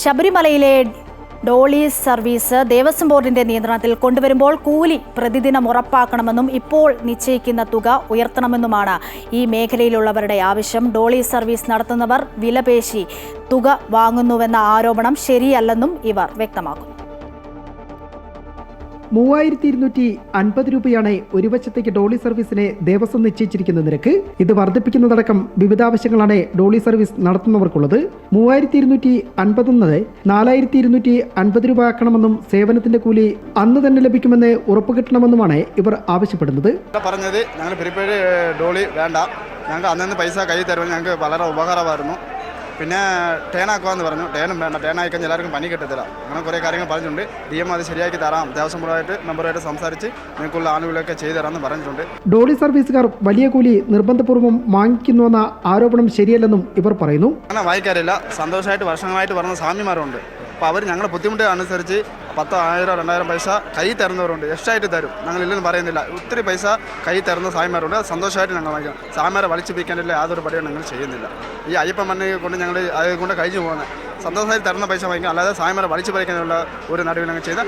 ശബരിമലയിലെ ഡോളി സർവീസ് ദേവസ്വം ബോർഡിന്റെ നിയന്ത്രണത്തിൽ കൊണ്ടുവരുമ്പോൾ കൂലി പ്രതിദിനം ഉറപ്പാക്കണമെന്നും ഇപ്പോൾ നിശ്ചയിക്കുന്ന തുക ഉയർത്തണമെന്നുമാണ് ഈ മേഖലയിലുള്ളവരുടെ ആവശ്യം. ഡോളി സർവീസ് നടത്തുന്നവർ വിലപേശി തുക വാങ്ങുന്നുവെന്ന ആരോപണം ശരിയല്ലെന്നും ഇവർ വ്യക്തമാക്കുന്നു. മൂവായിരത്തി ഇരുന്നൂറ്റി അൻപത് രൂപയാണ് ഒരു വശത്തേക്ക് ഡോളി സർവീസിനെ ദേവസ്വം നിശ്ചയിച്ചിരിക്കുന്ന നിരക്ക്. ഇത് വർദ്ധിപ്പിക്കുന്നതടക്കം വിവിധ ആവശ്യങ്ങളാണ് ഡോളി സർവീസ് നടത്തുന്നവർക്കുള്ളത്. മൂവായിരത്തി ഇരുന്നൂറ്റി അൻപത് എന്നത് നാലായിരത്തി ഇരുന്നൂറ്റി അൻപത് രൂപ ആക്കണമെന്നും സേവനത്തിന്റെ കൂലി അന്ന് തന്നെ ലഭിക്കുമെന്ന് ഉറപ്പ് കിട്ടണമെന്നുമാണ് ഇവർ ആവശ്യപ്പെടുന്നത്. പറഞ്ഞത് ഞങ്ങൾ പ്രീപെയ്ഡ് ഡോളി വേണ്ട. ഞങ്ങൾക്ക് അന്നന്ന് പൈസ കൈ തരുമ്പോൾ ഞങ്ങൾക്ക് വളരെ ഉപകാരമായിരുന്നു. പിന്നെ ടേണാക്കുവാന്ന് പറഞ്ഞു. ടേനും വേണ്ട ടേണായി കഴിഞ്ഞാൽ എല്ലാവർക്കും പണി കിട്ടത്തില്ല. അങ്ങനെ കുറേ കാര്യങ്ങൾ പറഞ്ഞിട്ടുണ്ട്. ഡി എം അത് ശരിയാക്കി തരാം. ദേവസ്വം ബോർഡായിട്ട് മെമ്പറുമായിട്ട് സംസാരിച്ച് നിങ്ങൾക്കുള്ള ആനുകൂല്യമൊക്കെ ചെയ്തു തരാമെന്ന് പറഞ്ഞിട്ടുണ്ട്. ഡോളി സർവീസുകാർ വലിയ കൂലി നിർബന്ധപൂർവം വാങ്ങിക്കുന്നുവെന്ന ആരോപണം ശരിയല്ലെന്നും ഇവർ പറയുന്നു. അങ്ങനെ വായിക്കാറില്ല. സന്തോഷമായിട്ട് വർഷങ്ങളായിട്ട് പറഞ്ഞ സ്വാമിമാരുണ്ട്. അപ്പോൾ അവർ ഞങ്ങളുടെ ബുദ്ധിമുട്ട് അനുസരിച്ച് പത്തോ ആയിരം രണ്ടായിരം പൈസ കൈ തരുന്നവരുണ്ട്. എക്സ്ട്രാ ആയിട്ട് തരും. ഞങ്ങൾ ഇല്ലെന്ന് പറയുന്നില്ല. ഒത്തിരി പൈസ കൈ തരുന്ന സ്വാമിമാരുണ്ട് സന്തോഷമായിട്ട് ഞങ്ങൾ വാങ്ങിക്കണം സ്വാമിമാരെ വലിച്ചു പിടിക്കാനില്ല യാതൊരു പടിയും ഞങ്ങൾ ചെയ്യുന്നില്ല. ഈ അയ്യപ്പൻ മണ്ണിനെ കൊണ്ട് ഞങ്ങൾ അതുകൊണ്ട് കഴിച്ചു പോകുന്നത്. സന്തോഷമായിട്ട് തരുന്ന പൈസ വാങ്ങിക്കും അല്ലാതെ സായമാരെ വലിച്ചു പറിക്കാനുള്ള ഒരു നടപടി ചെയ്ത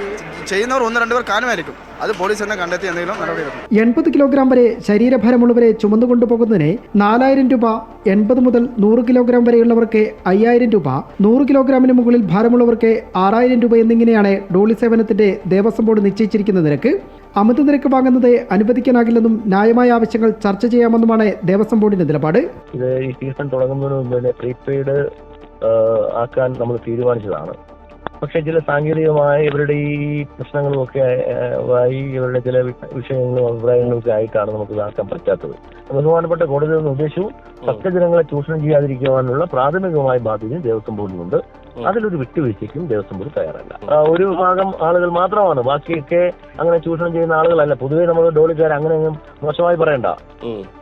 ചെയ്യുന്നവർ ഒന്ന് രണ്ടുപേർ കാണുമായിരിക്കും അത് പോലീസ് തന്നെ കണ്ടെത്തി എന്തെങ്കിലും നടപടി എൺപത് കിലോഗ്രാം വരെ ശരീരഭാരമുള്ളവരെ ചുമന്നുകൊണ്ടുപോകുന്നതിന് നാലായിരം രൂപ എൺപത് മുതൽ നൂറ് കിലോഗ്രാം വരെയുള്ളവർക്ക് അയ്യായിരം രൂപ നൂറ് കിലോഗ്രാമിന് മുകളിൽ ഭാരമുള്ളവർക്ക് ആറായിരം രൂപ എന്നിങ്ങനെയാണ് ഡോളി സേവനത്തിന്റെ ദേവസ്വം ബോർഡ് നിശ്ചയിച്ചിരിക്കുന്ന നിരക്ക്. അമിത നിരക്ക് വാങ്ങുന്നത് അനുവദിക്കാനാകില്ലെന്നും ന്യായമായ ആവശ്യങ്ങൾ ചർച്ച ചെയ്യാമെന്നുമാണ് ദേവസ്വം ബോർഡിന്റെ നിലപാട്. ഇത് ഈ സീസൺ തുടങ്ങുന്നതിന് മുമ്പ് പ്രീപെയ്ഡ് ആക്കാൻ നമ്മൾ തീരുമാനിച്ചതാണ്. പക്ഷെ ചില സാങ്കേതികമായ ഇവരുടെ ഈ പ്രശ്നങ്ങളും ഒക്കെ ആയി ഇവരുടെ ചില വിഷയങ്ങളും അഭിപ്രായങ്ങളും ഒക്കെ ആയിട്ടാണ് നമുക്ക് ഇതാക്കാൻ പറ്റാത്തത്. ബഹുമാനപ്പെട്ട കോടതിയുടെ ഉദ്ദേശവും ഭക്തജനങ്ങളെ ചൂഷണം ചെയ്യാതിരിക്കുവാനുള്ള പ്രാഥമികമായ ബാധ്യതയും ദേവസ്വം ബോർഡിനുണ്ട്. അതിലൊരു വിട്ടുവീഴ്ചയ്ക്കും ദേവസ്വം ബോർഡ് തയ്യാറല്ല. ഒരു ഭാഗം ആളുകൾ മാത്രമാണ്. ബാക്കിയൊക്കെ അങ്ങനെ ചൂഷണം ചെയ്യുന്ന ആളുകളല്ല. പൊതുവേ നമ്മൾ ഡോളിക്കാർ അങ്ങനെ മോശമായി പറയണ്ട.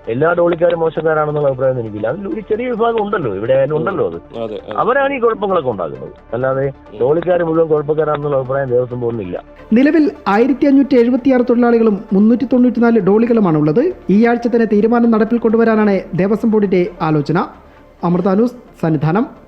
എല്ലാ ഡോളിക്കാരും മോശക്കാരാണെന്നുള്ള അഭിപ്രായം എനിക്കില്ല. അതിൽ ഒരു ചെറിയ വിഭാഗം ഉണ്ടല്ലോ. ഇവിടെ ആയാലും ഉണ്ടല്ലോ അത്. അവരാണ് ഈ കുഴപ്പങ്ങളൊക്കെ ഉണ്ടാക്കുന്നത്. അല്ലാതെ ഡോളിക്കാർ മുഴുവൻ കുഴപ്പക്കാരാണെന്നുള്ള അഭിപ്രായം ദേവസ്വം ബോർഡിനില്ല. നിലവിൽ ആയിരത്തി അഞ്ഞൂറ്റി എഴുപത്തിയാറ് തൊഴിലാളികളും മുന്നൂറ്റി തൊണ്ണൂറ്റിനാല് ഡോളികളുമാണ് ഉള്ളത് ഈ ആഴ്ച തന്നെ തീരുമാനം നടപ്പിൽ കൊണ്ടുവരാനാണ് ദേവസ്വം ബോർഡിന്റെ ആലോചന. അമൃതാനൂസ് സന്നിധാനം.